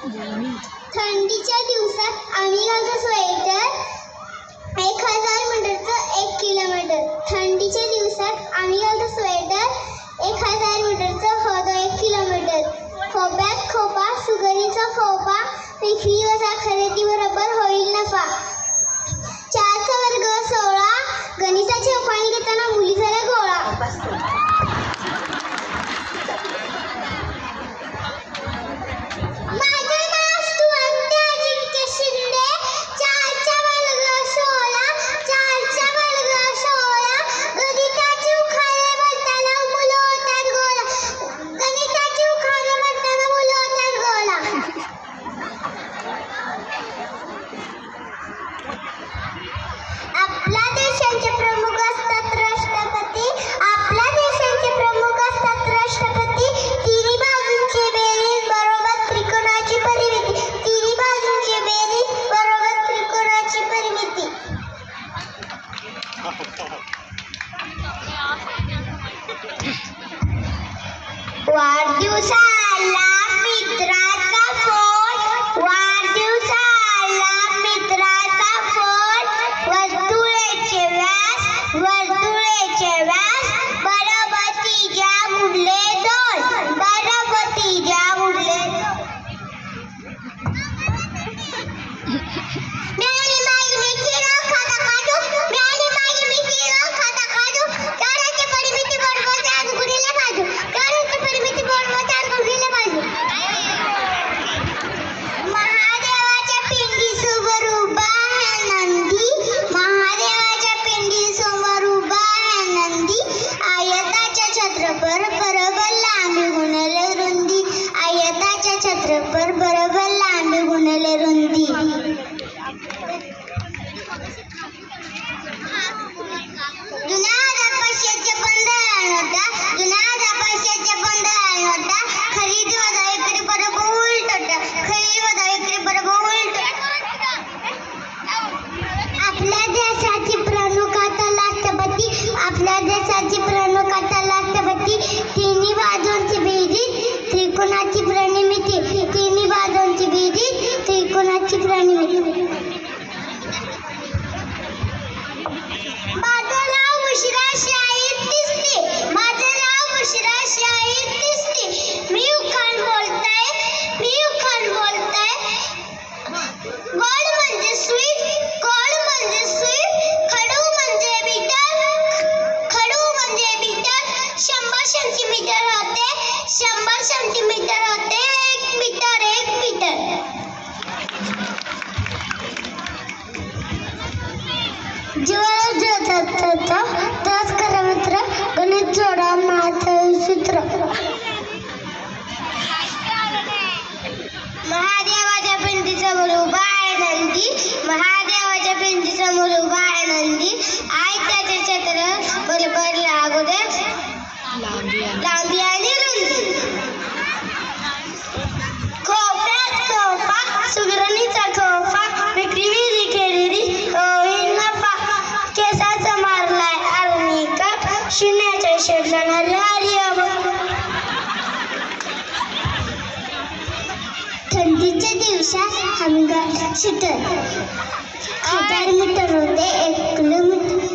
थंडीच्या दिवसात आम्ही घालतो स्वेटर. एक हजार मीटरचं एक किलोमीटर. थंडीच्या दिवसात आम्ही घालतो स्वेटर. एक हजार मीटरचं होतो एक किलोमीटर. खोब्यात खोपा सुगरीचा खोपा विक्री वजा खरेदी बरोबर होईल नफा. चारचा वर्ग सोळा. गणिताचे पाणी घेताना मुली झाल्या गोळा. What you say? आधी आयताच्या छत्रपर बरबल्ला आम्ही गुणले रुंदी. आयताच्या छत्रपर बरब त्याचा तास करा मित्र गणित जोडा शेरला हरी थंडीच्या दिवसात आम्ही शितर हजार मीटर होते एक किलोमीटर.